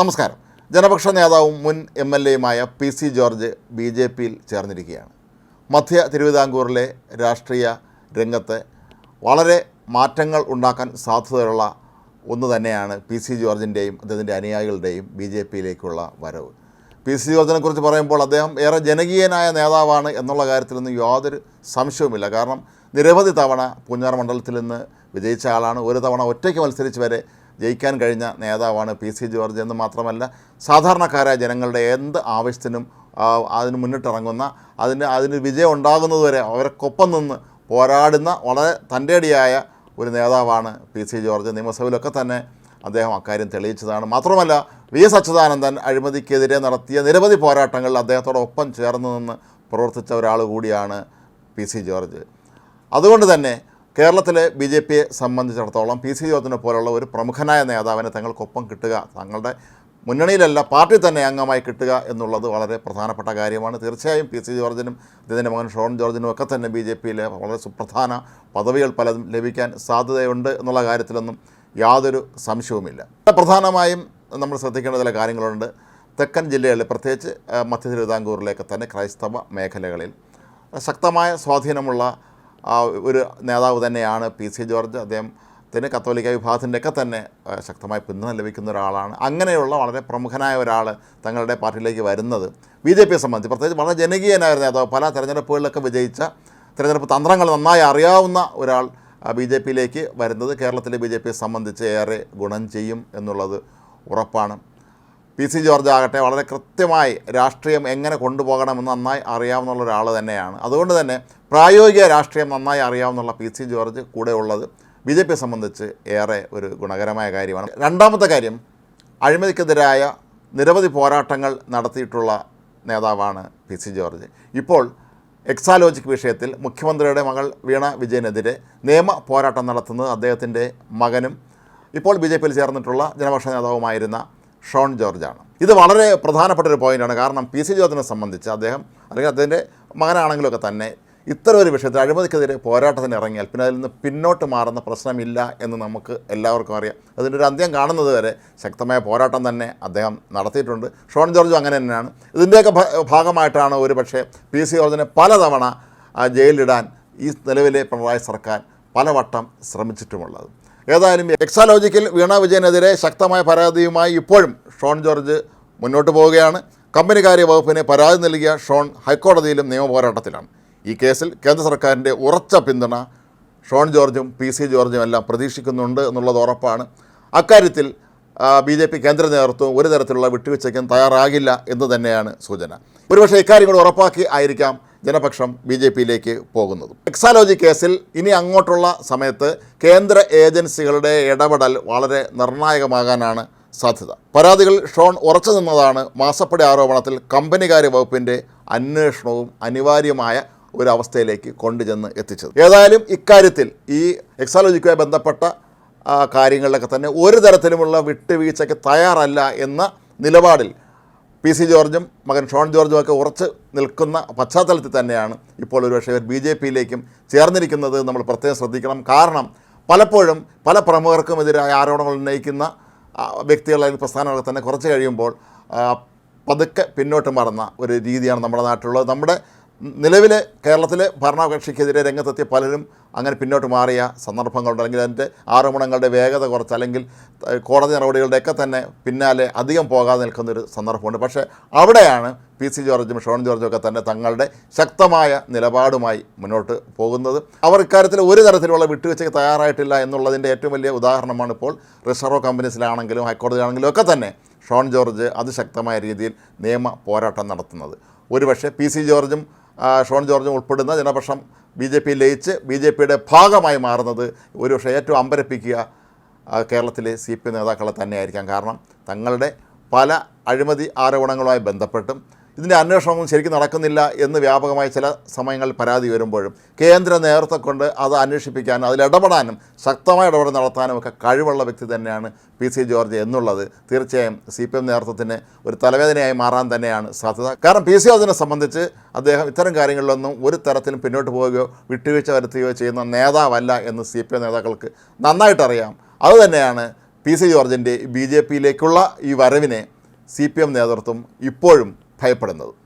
നമസ്കാരം. ജനപക്ഷ നേതാവും മുൻ M L എയുമായ P C George B J പിയിൽ ചേർന്നിരിക്കുകയാണ്. മധ്യ തിരുവിതാംകൂറിലെ രാഷ്ട്രീയ രംഗത്ത് വളരെ മാറ്റങ്ങൾ ഉണ്ടാക്കാൻ സാധ്യതയുള്ള ഒന്ന് തന്നെയാണ് പി സി ജോർജിന്റെയും അദ്ദേഹത്തിന്റെ അനുയായികളുടെയും ബി ജെ പിയിലേക്കുള്ള വരവ്. പി സി ജോർജിനെ കുറിച്ച് പറയുമ്പോൾ അദ്ദേഹം ഏറെ ജനകീയനായ നേതാവാണ് എന്നുള്ള കാര്യത്തിലൊന്നും യാതൊരു സംശയവുമില്ല. കാരണം നിരവധി തവണ പൂഞ്ഞാർ മണ്ഡലത്തിൽ നിന്ന് വിജയിച്ച ആളാണ്. ഒരു തവണ ഒറ്റയ്ക്ക് മത്സരിച്ച് വരെ ജയിക്കാൻ കഴിഞ്ഞ നേതാവാണ് പി സി ജോർജ് എന്ന് മാത്രമല്ല സാധാരണക്കാരായ ജനങ്ങളുടെ എന്ത് ആവശ്യത്തിനും അതിന് മുന്നിട്ടിറങ്ങുന്ന അതിന് അതിന് വിജയം ഉണ്ടാകുന്നതുവരെ അവർക്കൊപ്പം നിന്ന് പോരാടുന്ന വളരെ തന്റെടിയായ ഒരു നേതാവാണ് പി സി ജോർജ്. നിയമസഭയിലൊക്കെ തന്നെ അദ്ദേഹം അക്കാര്യം തെളിയിച്ചതാണ്. മാത്രമല്ല വി എസ് അച്യുതാനന്ദൻ അഴിമതിക്കെതിരെ നടത്തിയ നിരവധി പോരാട്ടങ്ങളിൽ അദ്ദേഹത്തോടൊപ്പം ചേർന്ന് നിന്ന് പ്രവർത്തിച്ച ഒരാൾ കൂടിയാണ് പി സി ജോർജ്. അതുകൊണ്ട് തന്നെ കേരളത്തിലെ ബി ജെ പിയെ സംബന്ധിച്ചിടത്തോളം പി സി ജോർജിനെ പോലുള്ള ഒരു പ്രമുഖനായ നേതാവിനെ തങ്ങൾക്കൊപ്പം കിട്ടുക തങ്ങളുടെ മുന്നണിയിലല്ല പാർട്ടി തന്നെ അംഗമായി കിട്ടുക എന്നുള്ളത് വളരെ പ്രധാനപ്പെട്ട കാര്യമാണ്. തീർച്ചയായും പി സി ജോർജിനും അദ്ദേഹത്തിന്റെ മകൻ ഷോൺ ജോർജിനും ഒക്കെ തന്നെ ബി ജെ പിയിലെ വളരെ സുപ്രധാന പദവികൾ പലതും ലഭിക്കാൻ സാധ്യതയുണ്ട് എന്നുള്ള കാര്യത്തിലൊന്നും യാതൊരു സംശയവുമില്ല. പ്രധാനമായും നമ്മൾ ശ്രദ്ധിക്കേണ്ട ചില കാര്യങ്ങളുണ്ട്. തെക്കൻ ജില്ലകളിൽ പ്രത്യേകിച്ച് മധ്യ തിരുവിതാംകൂറിലേക്ക് തന്നെ ക്രൈസ്തവ മേഖലകളിൽ ശക്തമായ സ്വാധീനമുള്ള ഒരു നേതാവ് തന്നെയാണ് പി സി ജോർജ്. അദ്ദേഹത്തിന് കത്തോലിക്ക വിഭാഗത്തിന്റെയൊക്കെ തന്നെ ശക്തമായി പിന്തുണ ലഭിക്കുന്ന ഒരാളാണ്. അങ്ങനെയുള്ള വളരെ പ്രമുഖനായ ഒരാൾ തങ്ങളുടെ പാർട്ടിയിലേക്ക് വരുന്നത്. ബി ജെ പിയെ സംബന്ധിച്ച് പ്രത്യേകിച്ച് വളരെ ജനകീയനായ നേതാവ് പല തെരഞ്ഞെടുപ്പുകളിലൊക്കെ വിജയിച്ച തെരഞ്ഞെടുപ്പ് തന്ത്രങ്ങൾ നന്നായി അറിയാവുന്ന ഒരാൾ ബി ജെ പിയിലേക്ക് വരുന്നത് കേരളത്തിലെ ബി ജെ പിയെ സംബന്ധിച്ച് ഏറെ ഗുണം ചെയ്യും എന്നുള്ളത് ഉറപ്പാണ്. പി സി ജോർജ് ആകട്ടെ വളരെ കൃത്യമായി രാഷ്ട്രീയം എങ്ങനെ കൊണ്ടുപോകണമെന്ന് നന്നായി അറിയാവുന്ന ഒരാൾ തന്നെയാണ്. അതുകൊണ്ട് തന്നെ പ്രായോഗിക രാഷ്ട്രീയം നന്നായി അറിയാവുന്ന പി സി ജോർജ് കൂടെ ഉള്ളത് ബി ജെ പിയെ സംബന്ധിച്ച് ഏറെ ഒരു ഗുണകരമായ കാര്യമാണ്. രണ്ടാമത്തെ കാര്യം അഴിമതിക്കെതിരായ നിരവധി പോരാട്ടങ്ങൾ നടത്തിയിട്ടുള്ള നേതാവാണ് പി സി ജോർജ്. ഇപ്പോൾ എക്സാലോജിക് വിഷയത്തിൽ മുഖ്യമന്ത്രിയുടെ മകൾ വീണ വിജയനെതിരെ നിയമ പോരാട്ടം നടത്തുന്നത് അദ്ദേഹത്തിന്റെ മകനും ഇപ്പോൾ ബി ജെ പിയിൽ ചേർന്നിട്ടുള്ള ജനപക്ഷ നേതാവുമായിരുന്ന ഷോൺ ജോർജാണ്. ഇത് വളരെ പ്രധാനപ്പെട്ട ഒരു പോയിന്റാണ് കാരണം പി സി ജോർജിനെ സംബന്ധിച്ച് അദ്ദേഹം അല്ലെങ്കിൽ അദ്ദേഹത്തിന്റെ മകനാണെങ്കിലൊക്കെ തന്നെ ഇത്തരം ഒരു വിഷയത്തിൽ അഴിമതിക്കെതിരെ പോരാട്ടത്തിന് ഇറങ്ങിയാൽ പിന്നെ അതിൽ നിന്ന് പിന്നോട്ട് മാറുന്ന പ്രശ്നമില്ല എന്ന് നമുക്ക് എല്ലാവർക്കും അറിയാം. അതിന്റെ ഒരു അന്ത്യം കാണുന്നത് വരെ ശക്തമായ പോരാട്ടം തന്നെ അദ്ദേഹം നടത്തിയിട്ടുണ്ട്. ഷോൺ ജോർജും അങ്ങനെ തന്നെയാണ്. ഇതിന്റെയൊക്കെ ഭാഗമായിട്ടാണ് ഒരു പക്ഷേ പി സി ജോർജിനെ പലതവണ ജയിലിടാൻ ഈ നിലവിലെ പിണറായി സർക്കാർ പലവട്ടം ശ്രമിച്ചിട്ടുമുള്ളത്. ഏതായാലും എക്സാലോജിക്കിൽ വീണ വിജയനെതിരെ ശക്തമായ പരാതിയുമായി ഇപ്പോഴും ഷോൺ ജോർജ് മുന്നോട്ട് പോവുകയാണ്. കമ്പനികാര്യ വകുപ്പിന് പരാതി നൽകിയ ഷോൺ ഹൈക്കോടതിയിലും നിയമപോരാട്ടത്തിലാണ് ഈ കേസിൽ കേന്ദ്ര സർക്കാരിന്റെ ഉറച്ച പിന്തുണ ഷോൺ ജോർജും പി സി ജോർജും എല്ലാം പ്രതീക്ഷിക്കുന്നുണ്ട് എന്നുള്ളത് ഉറപ്പാണ്. അക്കാര്യത്തിൽ ബി ജെ പി കേന്ദ്ര നേതൃത്വം ഒരു തരത്തിലുള്ള വിട്ടുവീഴ്ചയ്ക്കും തയ്യാറാകില്ല എന്ന് തന്നെയാണ് സൂചന. ഒരുപക്ഷെ ഇക്കാര്യങ്ങൾ ഉറപ്പാക്കി ആയിരിക്കാം ജനപക്ഷം ബി ജെ പിയിലേക്ക് പോകുന്നത്. എക്സാലോജി കേസിൽ ഇനി അങ്ങോട്ടുള്ള സമയത്ത് കേന്ദ്ര ഏജൻസികളുടെ ഇടപെടൽ വളരെ നിർണായകമാകാനാണ് സാധ്യത. പരാതികൾ ഷോൺ ഉറച്ചു നിന്നതാണ് മാസപ്പടി ആരോപണത്തിൽ കമ്പനികാര്യ വകുപ്പിന്റെ അന്വേഷണവും അനിവാര്യമായ ഒരു അവസ്ഥയിലേക്ക് കൊണ്ടുചെന്ന് എത്തിച്ചത്. ഏതായാലും ഇക്കാര്യത്തിൽ ഈ എക്സാലോജിക്കുമായി ബന്ധപ്പെട്ട കാര്യങ്ങളിലൊക്കെ തന്നെ ഒരു തരത്തിലുമുള്ള വിട്ടുവീഴ്ചയ്ക്ക് തയ്യാറല്ല എന്ന നിലപാടിൽ പി സി ജോർജും മകൻ ഷോൺ ജോർജും ഒക്കെ ഉറച്ച് നിൽക്കുന്ന പശ്ചാത്തലത്തിൽ തന്നെയാണ് ഇപ്പോൾ ഒരുപക്ഷെ ഇവർ ബി ജെ പിയിലേക്കും ചേർന്നിരിക്കുന്നത് നമ്മൾ പ്രത്യേകം ശ്രദ്ധിക്കണം. കാരണം പലപ്പോഴും പല പ്രമുഖർക്കും പ്രമുഖർക്കുമെതിരായ ആരോപണങ്ങൾ ഉന്നയിക്കുന്ന വ്യക്തികൾ അല്ലെങ്കിൽ പ്രസ്ഥാനങ്ങളൊക്കെ തന്നെ കുറച്ച് കഴിയുമ്പോൾ പതുക്കെ പിന്നോട്ട് മറന്ന ഒരു രീതിയാണ് നമ്മുടെ നാട്ടിലുള്ളത്. നമ്മുടെ നിലവിലെ കേരളത്തിലെ ഭരണകക്ഷിക്കെതിരെ രംഗത്തെത്തിയ പലരും അങ്ങനെ പിന്നോട്ട് മാറിയ സന്ദർഭങ്ങളുണ്ട്. അല്ലെങ്കിൽ അതിന്റെ ആരോപണങ്ങളുടെ വേഗത കുറച്ച് അല്ലെങ്കിൽ കോടതി നടപടികളുടെയൊക്കെ തന്നെ പിന്നാലെ അധികം പോകാതെ നിൽക്കുന്നൊരു സന്ദർഭമുണ്ട്. പക്ഷേ അവിടെയാണ് പി സി ജോർജും ഷോൺ ജോർജും ഒക്കെ തന്നെ തങ്ങളുടെ ശക്തമായ നിലപാടുമായി മുന്നോട്ട് പോകുന്നത്. അവർ ഇക്കാര്യത്തിൽ ഒരു തരത്തിലുള്ള വിട്ടുവീഴ്ചയ്ക്ക് തയ്യാറായിട്ടില്ല എന്നുള്ളതിന്റെ ഏറ്റവും വലിയ ഉദാഹരണമാണ് ഇപ്പോൾ റിസർവ് കമ്പനീസിലാണെങ്കിലും ഹൈക്കോടതിയിലാണെങ്കിലും ഒക്കെ തന്നെ ഷോൺ ജോർജ് അതിശക്തമായ രീതിയിൽ നിയമ പോരാട്ടം നടത്തുന്നത്. ഒരുപക്ഷെ പി സി ജോർജും ഷോൺ ജോർജും ഉൾപ്പെടുന്ന ജനപക്ഷം ബി ജെ പി ലയിച്ച് ബി ജെ പിയുടെ ഭാഗമായി മാറുന്നത് ഒരുപക്ഷെ ഏറ്റവും അമ്പരപ്പിക്കുക കേരളത്തിലെ സി പി നേതാക്കളെ തന്നെയായിരിക്കാം. കാരണം തങ്ങളുടെ പല അഴിമതി ആരോപണങ്ങളുമായി ബന്ധപ്പെട്ടും ഇതിന്റെ അന്വേഷണമൊന്നും ശരിക്കും നടക്കുന്നില്ല എന്ന് വ്യാപകമായി ചില സമയങ്ങളിൽ പരാതി വരുമ്പോഴും കേന്ദ്ര നേതൃത്വം കൊണ്ട് അത് അന്വേഷിപ്പിക്കാനും അതിൽ ഇടപെടാനും ശക്തമായ ഇടപെടൽ നടത്താനും ഒക്കെ കഴിവുള്ള വ്യക്തി തന്നെയാണ് പി സി ജോർജ് എന്നുള്ളത്. തീർച്ചയായും സി പി എം നേതൃത്വത്തിന് ഒരു തലവേദനയായി മാറാൻ തന്നെയാണ് സാധ്യത. കാരണം പി സി ജോർജിനെ സംബന്ധിച്ച് അദ്ദേഹം ഇത്തരം കാര്യങ്ങളിലൊന്നും ഒരു തരത്തിലും പിന്നോട്ട് പോവുകയോ വിട്ടുവീഴ്ച വരുത്തുകയോ ചെയ്യുന്ന നേതാവല്ല എന്ന് സി പി എം നേതാക്കൾക്ക് നന്നായിട്ടറിയാം അതുതന്നെയാണ് പി സി ജോർജിന്റെ ബി ജെ പിയിലേക്കുള്ള ഈ വരവിനെ സി പി എം നേതൃത്വം ഇപ്പോഴും ഭയപ്പെടുന്നത്.